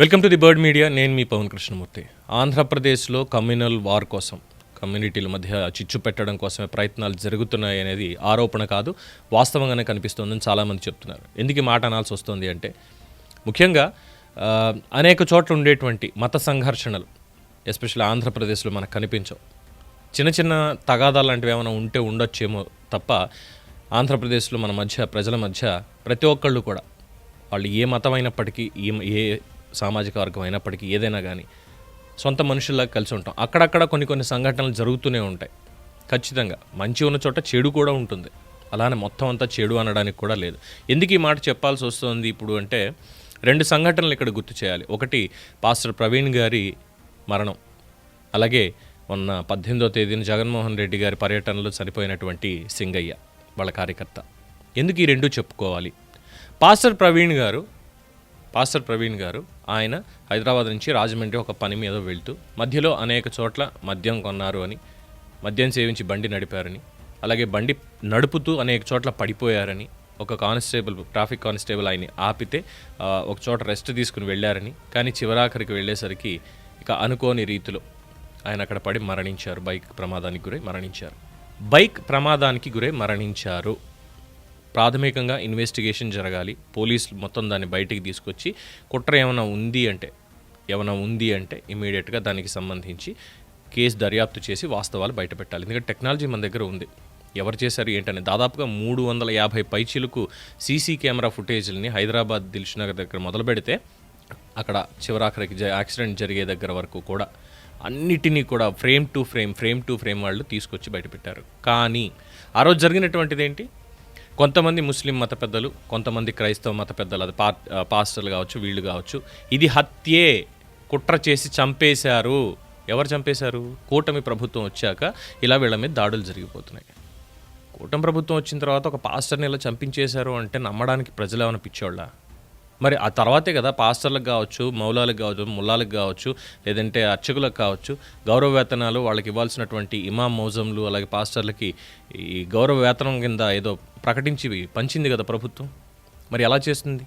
Welcome to the Bird Media. నేను మీ పవన్ కృష్ణమూర్తి. ఆంధ్రప్రదేశ్లో కమ్యూనల్ వార్ కోసం కమ్యూనిటీల మధ్య చిచ్చు పెట్టడం కోసమే ప్రయత్నాలు జరుగుతున్నాయి అనేది ఆరోపణ కాదు వాస్తవంగానే కనిపిస్తోందని చాలామంది చెప్తున్నారు. ఎందుకు మాట అనాల్సి వస్తుంది అంటే ముఖ్యంగా అనేక చోట్ల ఉండేటువంటి మత సంఘర్షణలు ఎస్పెషల్లీ ఆంధ్రప్రదేశ్లో మనకు కనిపించవు. చిన్న చిన్న తగాదాలు లాంటివి ఏమైనా ఉంటే ఉండొచ్చేమో తప్ప ఆంధ్రప్రదేశ్లో మన మధ్య ప్రజల మధ్య ప్రతి ఒక్కళ్ళు కూడా వాళ్ళు ఏ మతమైనప్పటికీ ఏ ఏ సామాజిక వర్గం అయినప్పటికీ ఏదైనా కానీ సొంత మనుషుల్లా కలిసి ఉంటాం. అక్కడక్కడ కొన్ని కొన్ని సంఘటనలు జరుగుతూనే ఉంటాయి. ఖచ్చితంగా మంచి ఉన్న చోట చెడు కూడా ఉంటుంది. అలానే మొత్తం అంతా చెడు అనడానికి కూడా లేదు. ఎందుకు ఈ మాట చెప్పాల్సి వస్తుంది ఇప్పుడు అంటే రెండు సంఘటనలు ఇక్కడ గుర్తు చేయాలి. ఒకటి పాస్టర్ ప్రవీణ్ గారి మరణం. అలాగే మొన్న పద్దెనిమిదో తేదీన జగన్మోహన్ రెడ్డి గారి పర్యటనలో చనిపోయినటువంటి సింగయ్య వాళ్ళ కార్యకర్త. ఎందుకు ఈ రెండు చెప్పుకోవాలి? పాస్టర్ ప్రవీణ్ గారు పాస్టర్ ప్రవీణ్ గారు ఆయన హైదరాబాద్ నుంచి రాజమండ్రి ఒక పని మీద వెళ్తూ మధ్యలో అనేక చోట్ల మద్యం కొన్నారు అని మద్యం సేవించి బండి నడిపారని అలాగే బండి నడుపుతూ అనేక చోట్ల పడిపోయారని ఒక కానిస్టేబుల్ ట్రాఫిక్ కానిస్టేబుల్ ఆయన్ని ఆపితే ఒక చోట రెస్ట్ తీసుకుని వెళ్ళారని కానీ చివరాఖరికి వెళ్ళేసరికి ఇక అనుకోని రీతిలో ఆయన అక్కడ పడి మరణించారు. బైక్ ప్రమాదానికి గురై మరణించారు. బైక్ ప్రమాదానికి గురై మరణించారు. ప్రాథమికంగా ఇన్వెస్టిగేషన్ జరగాలి. పోలీసులు మొత్తం దాన్ని బయటికి తీసుకొచ్చి కుట్ర ఏమైనా ఉంది అంటే ఏమైనా ఉంది అంటే ఇమీడియట్గా దానికి సంబంధించి కేసు దర్యాప్తు చేసి వాస్తవాలు బయటపెట్టాలి. ఎందుకంటే టెక్నాలజీ మన దగ్గర ఉంది. ఎవరు చేశారు ఏంటని దాదాపుగా మూడు వందల యాభై పైచీలకు సీసీ కెమెరా ఫుటేజ్ని హైదరాబాద్ దిల్షునగర్ దగ్గర మొదలు పెడితే అక్కడ చివరాఖరికి జ- యాక్సిడెంట్ జరిగే దగ్గర వరకు కూడా అన్నిటినీ కూడా frame to frame frame to frame వాళ్ళు తీసుకొచ్చి బయటపెట్టారు. కానీ ఆ రోజు జరిగినటువంటిది ఏంటి కొంతమంది ముస్లిం మత పెద్దలు కొంతమంది క్రైస్తవ మత పెద్దలు అది పా పాస్టర్లు కావచ్చు వీళ్ళు కావచ్చు ఇది హత్యే కుట్ర చేసి చంపేశారు. ఎవరు చంపేశారు? కూటమి ప్రభుత్వం వచ్చాక ఇలా వీళ్ళ మీద దాడులు జరిగిపోతున్నాయి. కూటమి ప్రభుత్వం వచ్చిన తర్వాత ఒక పాస్టర్ని ఇలా చంపించేశారు అంటే నమ్మడానికి ప్రజలు ఏమైనా పిచ్చోళ్ళ? మరి ఆ తర్వాతే కదా పాస్టర్లకు కావచ్చు మౌలాలకు కావచ్చు ముల్లాలకు కావచ్చు లేదంటే అర్చకులకు కావచ్చు గౌరవ వేతనాలు వాళ్ళకి ఇవ్వాల్సినటువంటి ఇమాం మౌజంలు అలాగే పాస్టర్లకి ఈ గౌరవ వేతనం కింద ఏదో ప్రకటించి పంచింది కదా ప్రభుత్వం. మరి ఎలా చేస్తుంది?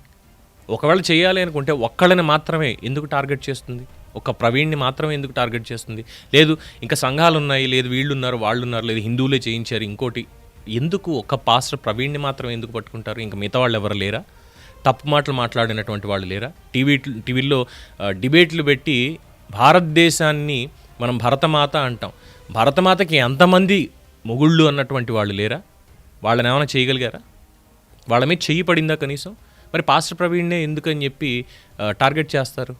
ఒకవేళ చేయాలి అనుకుంటే ఒక్కళ్ళని మాత్రమే ఎందుకు టార్గెట్ చేస్తుంది? ఒక ప్రవీణ్ని మాత్రమే ఎందుకు టార్గెట్ చేస్తుంది? లేదు ఇంకా సంఘాలు ఉన్నాయి లేదు వీళ్ళు ఉన్నారు వాళ్ళు ఉన్నారు లేదు హిందువులే చేయించారు ఇంకోటి ఎందుకు ఒక పాస్టర్ ప్రవీణ్ని మాత్రం ఎందుకు పట్టుకుంటారు? ఇంకా మిగతా వాళ్ళు ఎవరు లేరా? తప్పు మాటలు మాట్లాడినటువంటి వాళ్ళు లేరా? టీవీ టీవీల్లో డిబేట్లు పెట్టి భారతదేశాన్ని మనం భరతమాత అంటాం. భరతమాతకి ఎంతమంది మొగుళ్ళు అన్నటువంటి వాళ్ళు లేరా? వాళ్ళని ఏమైనా చేయగలిగారా? వాళ్ళ మీద చెయ్యి పడిందా కనీసం? మరి పాస్టర్ ప్రవీణ్నే ఎందుకని చెప్పి టార్గెట్ చేస్తారు?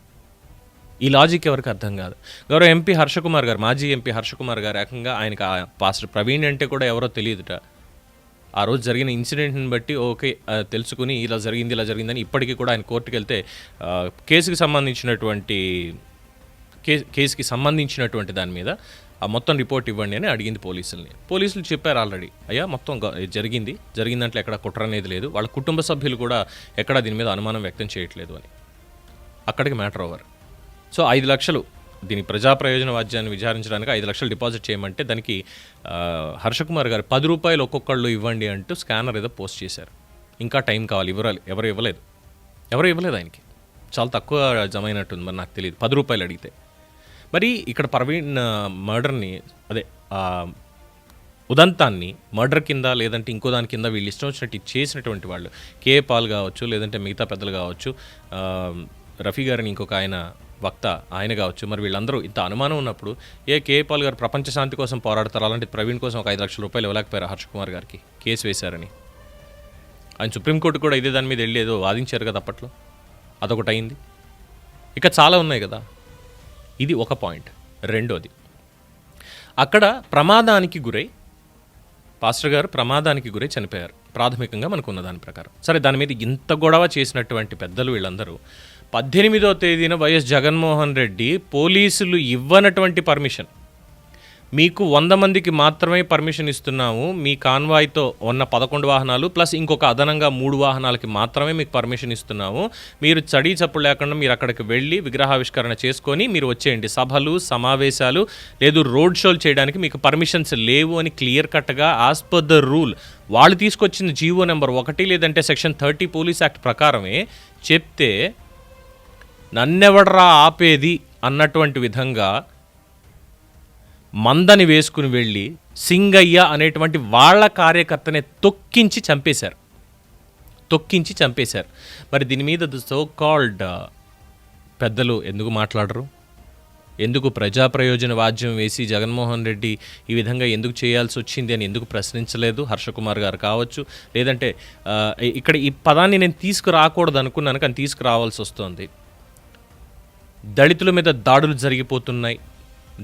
ఈ లాజిక్ ఎవరికి అర్థం కాదు. గౌరవ ఎంపీ హర్షకుమార్ గారు మాజీ ఎంపీ హర్షకుమార్ గారు ఏకంగా ఆయనకు ఆ పాస్టర్ ప్రవీణ్ అంటే కూడా ఎవరో తెలియదుట. ఆ రోజు జరిగిన ఇన్సిడెంట్ని బట్టి ఓకే తెలుసుకుని ఇలా జరిగింది ఇలా జరిగిందని ఇప్పటికీ కూడా ఆయన కోర్టుకు వెళ్తే కేసుకి సంబంధించినటువంటి కే కేసుకి సంబంధించినటువంటి దాని మీద ఆ మొత్తం రిపోర్ట్ ఇవ్వండి అని అడిగింది పోలీసుల్ని. పోలీసులు చెప్పారు ఆల్రెడీ అయ్యా మొత్తం జరిగింది జరిగిన దాంట్లో ఎక్కడ కుట్ర అనేది లేదు వాళ్ళ కుటుంబ సభ్యులు కూడా ఎక్కడ దీని మీద అనుమానం వ్యక్తం చేయట్లేదు అని. అక్కడికి మ్యాటర్ ఓవర్. సో ఐదు లక్షలు దీని ప్రజా ప్రయోజన వాద్యాన్ని విచారించడానికి ఐదు లక్షలు డిపాజిట్ చేయమంటే దానికి హర్షకుమార్ గారు పది రూపాయలు ఒక్కొక్కళ్ళు ఇవ్వండి అంటూ స్కానర్ ఏదో పోస్ట్ చేశారు. ఇంకా టైం కావాలి ఇవ్వాలి ఎవరు ఇవ్వలేదు. ఎవరు ఇవ్వలేదు ఆయనకి. చాలా తక్కువ జమ అయినట్టుంది మరి నాకు తెలియదు. పది రూపాయలు అడిగితే. మరి ఇక్కడ ప్రవీణ్ మర్డర్ని అదే ఉదంతాన్ని మర్డర్ కింద లేదంటే ఇంకో దాని కింద వీళ్ళు ఇష్టం వచ్చినట్టు చేసినటువంటి వాళ్ళు కే పాల్ కావచ్చు లేదంటే మిగతా పెద్దలు కావచ్చు రఫీ గారిని ఇంకొక ఆయన వక్త ఆయన కావచ్చు. మరి వీళ్ళందరూ ఇంత అనుమానం ఉన్నప్పుడు ఏ కేపాల్ గారు ప్రపంచ శాంతి కోసం పోరాడతారు? అలాంటి ప్రవీణ్ కోసం ఒక ఐదు లక్షల రూపాయలు ఇవ్వలేకపోయారు హర్ష కుమార్ గారికి కేసు వేశారని. ఆయన సుప్రీంకోర్టు కూడా ఇదే దాని మీద వెళ్ళి ఏదో వాదించారు కదా అప్పట్లో? అదొకటి అయింది. ఇక చాలా ఉన్నాయి కదా. ఇది ఒక పాయింట్. రెండోది అక్కడ ప్రమాదానికి గురై పాస్టర్ గారు ప్రమాదానికి గురై చనిపోయారు. ప్రాథమికంగా మనకున్న దాని ప్రకారం. సరే దాని మీద ఇంత గొడవ చేసినటువంటి పెద్దలు వీళ్ళందరూ పద్దెనిమిదో తేదీన వైఎస్ జగన్మోహన్ రెడ్డి పోలీసులు ఇవ్వనటువంటి పర్మిషన్. మీకు వంద మందికి మాత్రమే పర్మిషన్ ఇస్తున్నాము. మీ కాన్వాయ్తో ఉన్న పదకొండు వాహనాలు ప్లస్ ఇంకొక అదనంగా మూడు వాహనాలకి మాత్రమే మీకు పర్మిషన్ ఇస్తున్నాము. మీరు చడీ చప్పుడు లేకుండా మీరు అక్కడికి వెళ్ళి విగ్రహావిష్కరణ చేసుకొని మీరు వచ్చేయండి. సభలు సమావేశాలు లేదు రోడ్ షోలు చేయడానికి మీకు పర్మిషన్స్ లేవు అని క్లియర్ కట్గా యాజ్ పర్ ద రూల్. వాళ్ళు తీసుకొచ్చిన జీవో నెంబర్ ఒకటి లేదంటే సెక్షన్ థర్టీ పోలీస్ యాక్ట్ ప్రకారమే చెప్తే నన్నెవడరా ఆపేది అన్నటువంటి విధంగా మందని వేసుకుని వెళ్ళి సింగయ్య అనేటువంటి వాళ్ళ కార్యకర్తనే తొక్కించి చంపేశారు. తొక్కించి చంపేశారు. మరి దీని మీద సో కాల్డ్ పెద్దలు ఎందుకు మాట్లాడరు? ఎందుకు ప్రజా ప్రయోజన వాద్యం వేసి జగన్మోహన్ రెడ్డి ఈ విధంగా ఎందుకు చేయాల్సి వచ్చింది అని ఎందుకు ప్రశ్నించలేదు? హర్షకుమార్ గారు కావచ్చు. లేదంటే ఇక్కడ ఈ పదాన్ని నేను తీసుకురాకూడదు అనుకున్నాను కానీ తీసుకురావాల్సి వస్తుంది. దళితుల మీద దాడులు జరిగిపోతున్నాయి.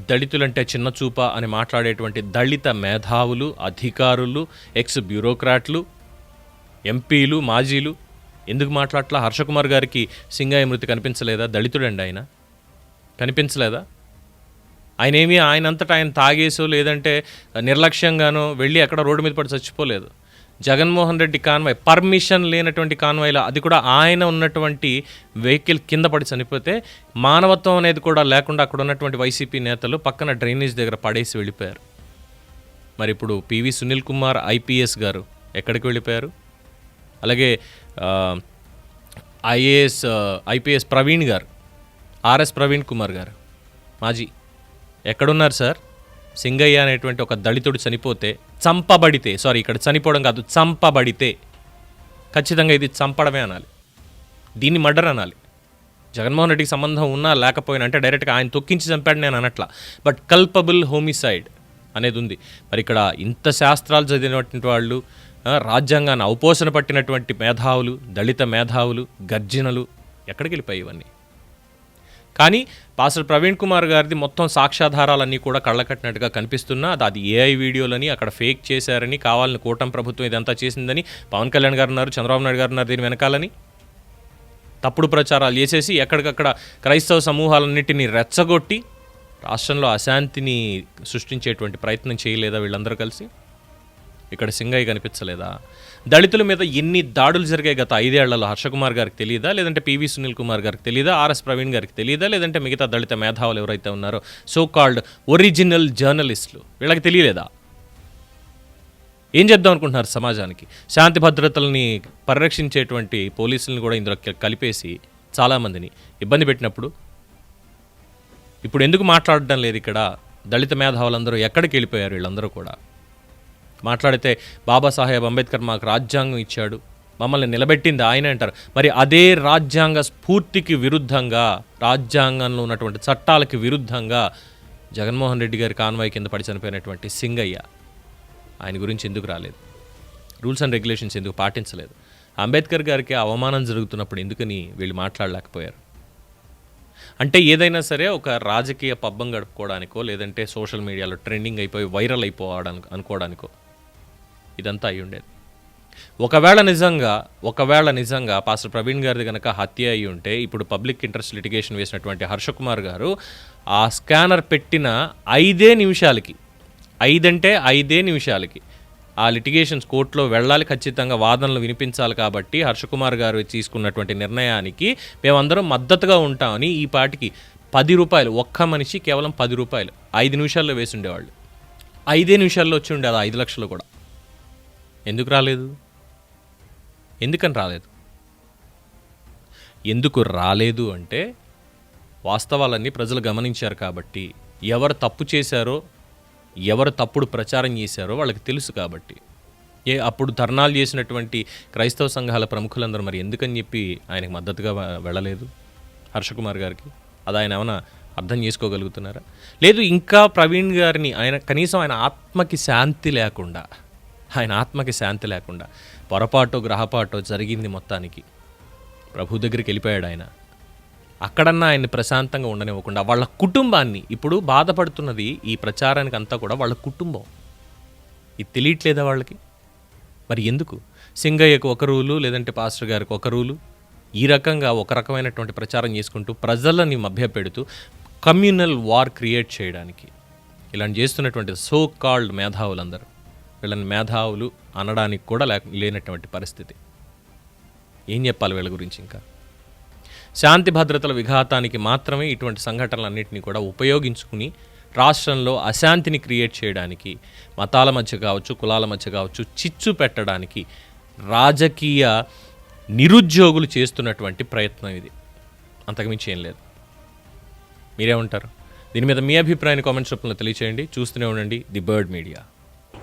దళితులంటే చిన్న చూప అని మాట్లాడేటువంటి దళిత మేధావులు అధికారులు ఎక్స్ బ్యూరోక్రాట్లు ఎంపీలు మాజీలు. ఎందుకు మాట్లాడట్లా? హర్షకుమార్ గారికి సింగాయ మృతి కనిపించలేదా? దళితుడండి ఆయన. కనిపించలేదా? ఆయన ఏమీ ఆయన అంతటా ఆయన తాగేసో లేదంటే నిర్లక్ష్యంగానో వెళ్ళి అక్కడ రోడ్డు మీద పడి చచ్చిపోలేదు. జగన్మోహన్ రెడ్డి కాన్వాయ్ పర్మిషన్ లేనటువంటి కాన్వాయ్లో అది కూడా ఆయన ఉన్నటువంటి వెహికల్ కింద పడి చనిపోతే మానవత్వం అనేది కూడా లేకుండా అక్కడ ఉన్నటువంటి వైసీపీ నేతలు పక్కన డ్రైనేజ్ దగ్గర పడేసి వెళ్ళిపోయారు. మరి ఇప్పుడు పివి సునీల్ కుమార్ ఐపీఎస్ గారు ఎక్కడికి వెళ్ళిపోయారు? అలాగే ఐఏఎస్ ఐపీఎస్ ప్రవీణ్ గారు ఆర్ఎస్ ప్రవీణ్ కుమార్ గారు మాజీ. ఎక్కడున్నారు సార్? సింగయ్య అనేటువంటి ఒక దళితుడు చనిపోతే చంపబడితే సారీ ఇక్కడ చనిపోవడం కాదు చంపబడితే ఖచ్చితంగా ఇది చంపడమే అనాలి. దీన్ని మర్డర్ అనాలి. జగన్మోహన్ రెడ్డికి సంబంధం ఉన్నా లేకపోయినా అంటే డైరెక్ట్గా ఆయన తొక్కించి చంపాడు నేను అనట్లా. బట్ కల్పబుల్ హోమిసైడ్ అనేది ఉంది. మరి ఇక్కడ ఇంత శాస్త్రాలు చదివినటువంటి వాళ్ళు రాజ్యాంగాన్ని ఔపోసన పట్టినటువంటి మేధావులు దళిత మేధావులు గర్జనలు ఎక్కడికి వెళ్ళిపోయి ఇవన్నీ? కానీ పాస్టర్ ప్రవీణ్ కుమార్ గారిది మొత్తం సాక్ష్యాధారాలన్నీ కూడా కళ్ళకట్టినట్టుగా కనిపిస్తున్నా. అది అది ఏఐ వీడియోలని అక్కడ ఫేక్ చేశారని కావాలని కూటమి ప్రభుత్వం ఇదంతా చేసిందని పవన్ కళ్యాణ్ గారు ఉన్నారు చంద్రబాబు నాయుడు గారు ఉన్నారు దీని వెనకాలని. తప్పుడు ప్రచారాలు చేసేసి ఎక్కడికక్కడ క్రైస్తవ సమూహాలన్నింటినీ రెచ్చగొట్టి రాష్ట్రంలో అశాంతిని సృష్టించేటువంటి ప్రయత్నం చేయలేదా వీళ్ళందరూ కలిసి? ఇక్కడ సింగయ్య కనిపించలేదా? దళితుల మీద ఎన్ని దాడులు జరిగాయి గత ఐదేళ్ళలో? హర్షకుమార్ గారికి తెలియదా లేదంటే పివి సునీల్ కుమార్ గారికి తెలియదా ఆర్ఎస్ ప్రవీణ్ గారికి తెలియదా లేదంటే మిగతా దళిత మేధావులు ఎవరైతే ఉన్నారో? సో కాల్డ్ ఒరిజినల్ జర్నలిస్టులు. వీళ్ళకి తెలియలేదా? ఏం చేద్దాం అనుకుంటున్నారు సమాజానికి? శాంతి భద్రతల్ని పరిరక్షించేటువంటి పోలీసులను కూడా ఇందులో కలిపేసి చాలామందిని ఇబ్బంది పెట్టినప్పుడు? ఇప్పుడు ఎందుకు మాట్లాడడం లేదు ఇక్కడ? దళిత మేధావులందరూ ఎక్కడికి వెళ్ళిపోయారు వీళ్ళందరూ కూడా? మాట్లాడితే బాబాసాహెబ్ అంబేద్కర్ మాకు రాజ్యాంగం ఇచ్చాడు. మమ్మల్ని నిలబెట్టింది ఆయన అంటారు. మరి అదే రాజ్యాంగ స్ఫూర్తికి విరుద్ధంగా రాజ్యాంగంలో ఉన్నటువంటి చట్టాలకి విరుద్ధంగా జగన్మోహన్ రెడ్డి గారి కాన్వాయ్ కింద పడి చనిపోయినటువంటి సింగయ్య ఆయన గురించి ఎందుకు రాలేదు? రూల్స్ అండ్ రెగ్యులేషన్స్ ఎందుకు పాటించలేదు? అంబేద్కర్ గారికి అవమానం జరుగుతున్నప్పుడు ఎందుకని వీళ్ళు మాట్లాడలేకపోయారు? అంటే ఏదైనా సరే ఒక రాజకీయ పబ్బం గడుపుకోవడానికో లేదంటే సోషల్ మీడియాలో ట్రెండింగ్ అయిపోయి వైరల్ అయిపోవడానికి అనుకోవడానికో ఇదంతా అయి ఉండేది. ఒకవేళ నిజంగా ఒకవేళ నిజంగా పాస్టర్ ప్రవీణ్ గారిది కనుక హత్య అయి ఉంటే ఇప్పుడు పబ్లిక్ ఇంట్రెస్ట్ లిటిగేషన్ వేసినటువంటి హర్షకుమార్ గారు ఆ స్కానర్ పెట్టిన ఐదే నిమిషాలకి ఐదంటే ఐదే నిమిషాలకి ఆ లిటిగేషన్స్ కోర్టులో వెళ్ళాలి ఖచ్చితంగా వాదనలు వినిపించాలి కాబట్టి హర్షకుమార్ గారు తీసుకున్నటువంటి నిర్ణయానికి మేమందరం మద్దతుగా ఉంటామని ఈ పాటికి పది రూపాయలు ఒక్క మనిషి కేవలం పది రూపాయలు ఐదు నిమిషాల్లో వేసి ఉండేవాళ్ళు ఐదే నిమిషాల్లో వచ్చి ఉండేది ఐదు లక్షలు కూడా. ఎందుకు రాలేదు? ఎందుకని రాలేదు? ఎందుకు రాలేదు అంటే వాస్తవాలన్నీ ప్రజలు గమనించారు కాబట్టి. ఎవరు తప్పు చేశారో ఎవరు తప్పుడు ప్రచారం చేశారో వాళ్ళకి తెలుసు కాబట్టి. ఏ అప్పుడు ధర్నాలు చేసినటువంటి క్రైస్తవ సంఘాల ప్రముఖులందరూ మరి ఎందుకని చెప్పి ఆయనకు మద్దతుగా వెళ్ళలేదు? హర్షకుమార్ గారికి? అది ఆయన ఏమైనా అర్థం చేసుకోగలుగుతున్నారా? లేదు ఇంకా ప్రవీణ్ గారిని ఆయన కనీసం ఆయన ఆత్మకి శాంతి లేకుండా ఆయన ఆత్మకి శాంతి లేకుండా పొరపాటో గ్రహపాటో జరిగింది మొత్తానికి. ప్రభు దగ్గరికి వెళ్ళిపోయాడు ఆయన. అక్కడన్నా ఆయన్ని ప్రశాంతంగా ఉండనివ్వకుండా వాళ్ళ కుటుంబాన్ని ఇప్పుడు బాధపడుతున్నది ఈ ప్రచారానికి అంతా కూడా వాళ్ళ కుటుంబం. ఇది తెలియట్లేదా వాళ్ళకి? మరి ఎందుకు? సింగయ్యకు ఒక రూలు లేదంటే పాస్టర్ గారికి ఒక రూలు? ఈ రకంగా ఒక రకమైనటువంటి ప్రచారం చేసుకుంటూ ప్రజలని మభ్యపెడుతూ కమ్యూనల్ వార్ క్రియేట్ చేయడానికి. ఇలాంటి చేస్తున్నటువంటి సో కాల్డ్ మేధావులందరూ. వీళ్ళని మేధావులు అనడానికి కూడా లేక లేనటువంటి పరిస్థితి. ఏం చెప్పాలి వీళ్ళ గురించి ఇంకా? శాంతి భద్రతల విఘాతానికి మాత్రమే ఇటువంటి సంఘటనలన్నింటినీ కూడా ఉపయోగించుకుని రాష్ట్రంలో అశాంతిని క్రియేట్ చేయడానికి మతాల మధ్య కావచ్చు కులాల మధ్య కావచ్చు చిచ్చు పెట్టడానికి రాజకీయ నిరుద్యోగులు చేస్తున్నటువంటి ప్రయత్నం ఇది. అంతకుమించి ఏం లేదు. మీరేమంటారు? దీని మీద మీ అభిప్రాయాన్ని కామెంట్స్ రూపంలో తెలియచేయండి. చూస్తూనే ఉండండి ది బర్డ్ మీడియా.